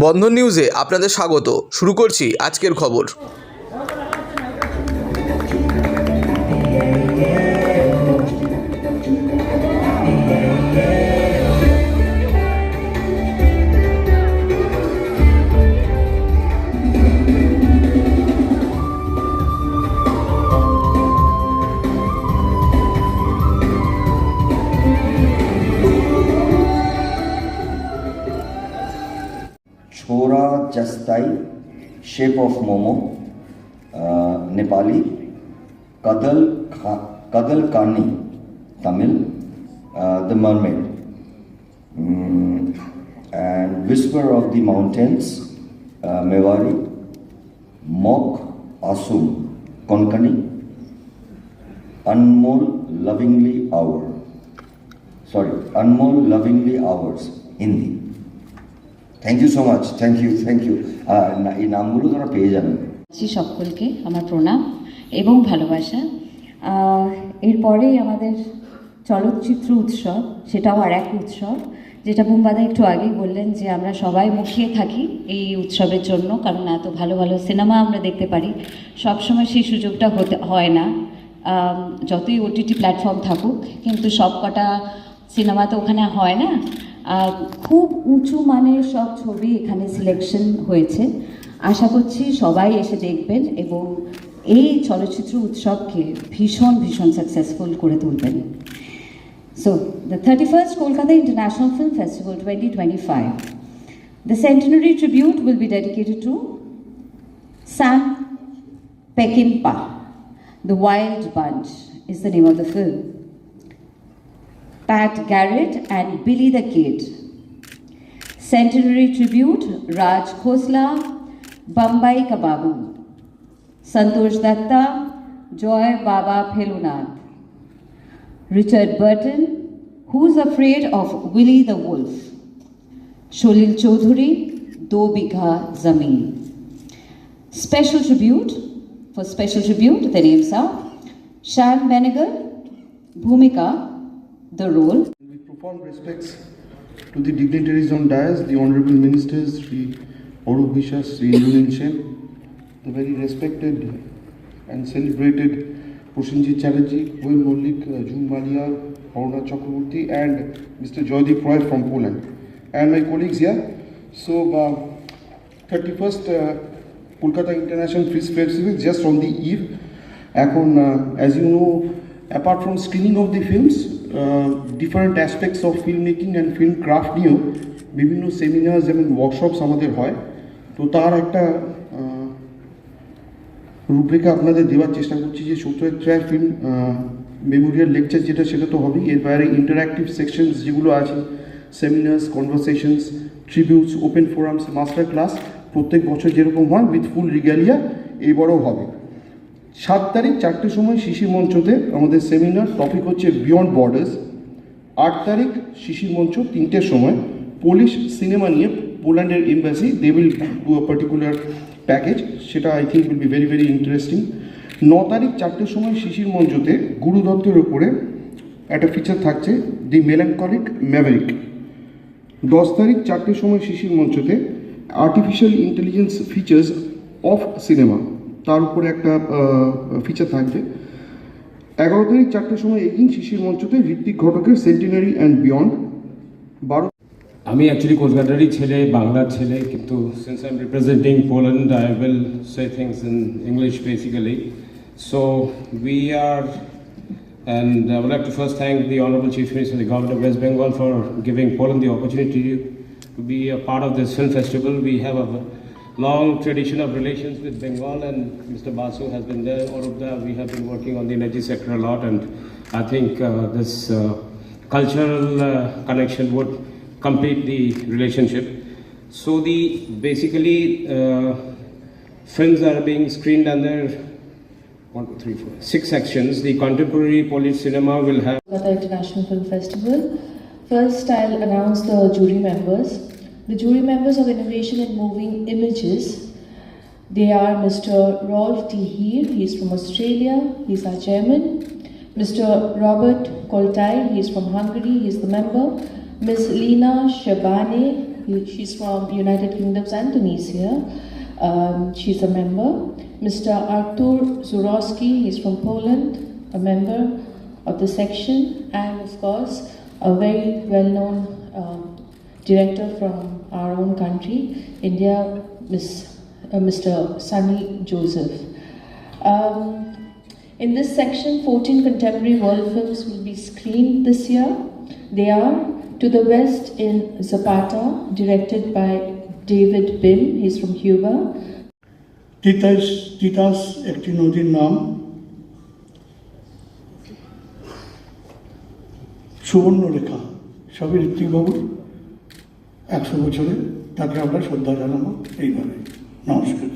বন্ধন নিউজে আপনাদের স্বাগত। শুরু করছি আজকের খবর। Chastai, Shape of Momo, uh, Nepali, Kadal, Ka- Kadal Kani, Tamil, uh, The Mermaid, Mm, and Whisper of the Mountains, uh, Mewari, Mok Asum, Konkani, Anmol Lovingly Hour, sorry, Anmol Lovingly Hours, Hindi. Thank you so much thank you thank you এই নামগুলো তোরা পেয়ে যাবেন সকলকে আমার প্রণাম এবং ভালোবাসা। এরপরেই আমাদের চলচ্চিত্র উৎসব, সেটাও আর এক উৎসব, যেটা বুম্বাদা একটু আগেই বললেন যে আমরা সবাই মুখিয়ে থাকি এই উৎসবের জন্য, কারণ এত ভালো ভালো সিনেমা আমরা দেখতে পারি। সবসময় সেই সুযোগটা হতে, হয় না। যতই ওটিটি প্ল্যাটফর্ম থাকুক, কিন্তু সব কটা সিনেমা তো ওখানে হয় না। খুব উঁচু মানের সব ছবি এখানে সিলেকশন হয়েছে আশা করছি সবাই এসে দেখবেন এবং এই চলচ্চিত্র উৎসবকে ভীষণ ভীষণ সাকসেসফুল করে তুলবেন so the thirty first Kolkata international film festival twenty twenty five the centenary tribute will be dedicated to Sam Peckinpah. The Wild Bunch is the name of the film. Pat Garrett and Billy the Kid. Centenary tribute Raj Khosla, Bambai Kababu. Santosh Datta, Joy Baba Phelunath. Richard Burton, Who's Afraid of Willie the Wolf? Sholil Chaudhuri, Do Bigha Zameen. Special tribute, for special tribute, the names are Shan Benegal, Bhumika, the role, With profound respects to the dignitaries on dais, the Honorable Ministers, Sri Arup Bishas, Sri Indulin Sen, the very respected and celebrated Prosenjit Chatterjee, Will Mollik, uh, June Malia, Aruna Chakraborty, and Mr. Joydeep Roy from Poland, and my colleagues here. So, uh, 31st uh, Kolkata International Film Festival just on the eve. এখন as you know apart from screening of the films Different aspects of film making and film craft নিয়েও বিভিন্ন seminars এবং workshops আমাদের হয়। তো তার একটা রূপরেখা আপনাদের দেওয়ার চেষ্টা করছি যে সূত্রায় ফিল্ম মেমোরিয়াল লেকচার যেটা সেটা তো হবেই। এর বাইরে ইন্টারাক্টিভ সেকশনস যেগুলো আছে seminars conversations tributes open forums master class প্রত্যেক বছর যেরকম হয় উইথ ফুল রিগ্যালিয়া এবারও হবে। সাত তারিখ চারটের সময় শিশির মঞ্চতে আমাদের সেমিনার টপিক হচ্ছে বিয়ন্ড বর্ডার্স আট তারিখ শিশির মঞ্চ তিনটের সময়। পোলিশ সিনেমা নিয়ে পোল্যান্ডের embassy they will do a particular package সেটা I think will be very very interesting ন তারিখ চারটের সময় শিশির মঞ্চতে গুরু দত্তের ওপরে একটা ফিচার থাকছে দি মেলাঙ্কলিক ম্যাভেরিক দশ তারিখ চারটের সময় শিশির মঞ্চতে artificial intelligence features of cinema তার উপরে একটা ফিচার থাকবে এগারো তারিখ চারটের সময় এগিন শিশির মঞ্চতে ঋত্বিক ঘটকের সেন্টিনারি অ্যান্ড বিয়ন্ড বারো আমি অ্যাকচুয়ালি কলকাতারই ছেলে বাংলার ছেলে কিন্তু since I am representing Poland I will say things in English basically so we are and I would like to first thank the Honorable Chief Minister of the Government of West Bengal for giving Poland the opportunity to be a part of this film festival. We have a long tradition of relations with Bengal and Mr. Basu has been there, Orubda, we have been working on the energy sector a lot and I think uh, this uh, cultural uh, connection would complete the relationship. So the basically uh, films are being screened under one, two, three, four, six sections. The contemporary Polish cinema will have Kolkata International Film Festival. First, I'll announce the jury members. The jury members of Innovation in Moving Images. They are Mr. Rolf T. Heer, he is from Australia, he's our chairman. Mr. Robert Koltai, he is from Hungary, he is the member. Ms. Lina Shabane, He, she's from United Kingdoms and Tunisia. Um, she's a member. Mr. Artur Zurowski, he's from Poland, a member of the section, and of course, a very well-known um, director from our own country, India, Miss, uh, Mr. Sunny Joseph. Um, in this section, 14 contemporary world films will be screened this year. They are To the West in Zapata, directed by David Bim, he's from Cuba. Titas Titas একটি নদীর নাম সুবর্ণরেখা সবই ঋত্বিকবাবুর একশো বছরে তাকে আমরা শ্রদ্ধা জানাব এইভাবে। নমস্কার।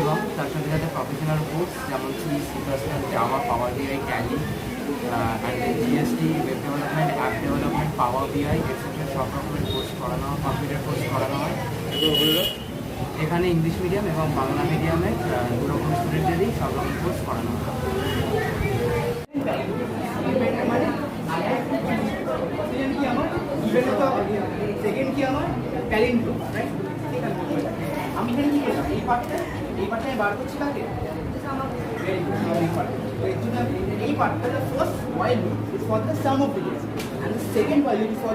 এবং তার সাথে সাথে প্রফেশনাল কোর্স যেমন C C Java power BI Tally and GST web development app development power BI etcetera সব রকমের কোর্স করানো হয় কম্পিউটার কোর্স করানো হয়। এখানে ইংলিশ মিডিয়াম এবং বাংলা মিডিয়ামে দু রকম স্টুডেন্টদেরই সব রকম কোর্স করানো হয়। সেকেন্ড কি আমার? রাইট আমি এখানে কি করলাম এই পার্টটা এই পার্টটা আমি বার করছি কাকে এই পার্টটা loop is for the sum of digits and the second while loop is for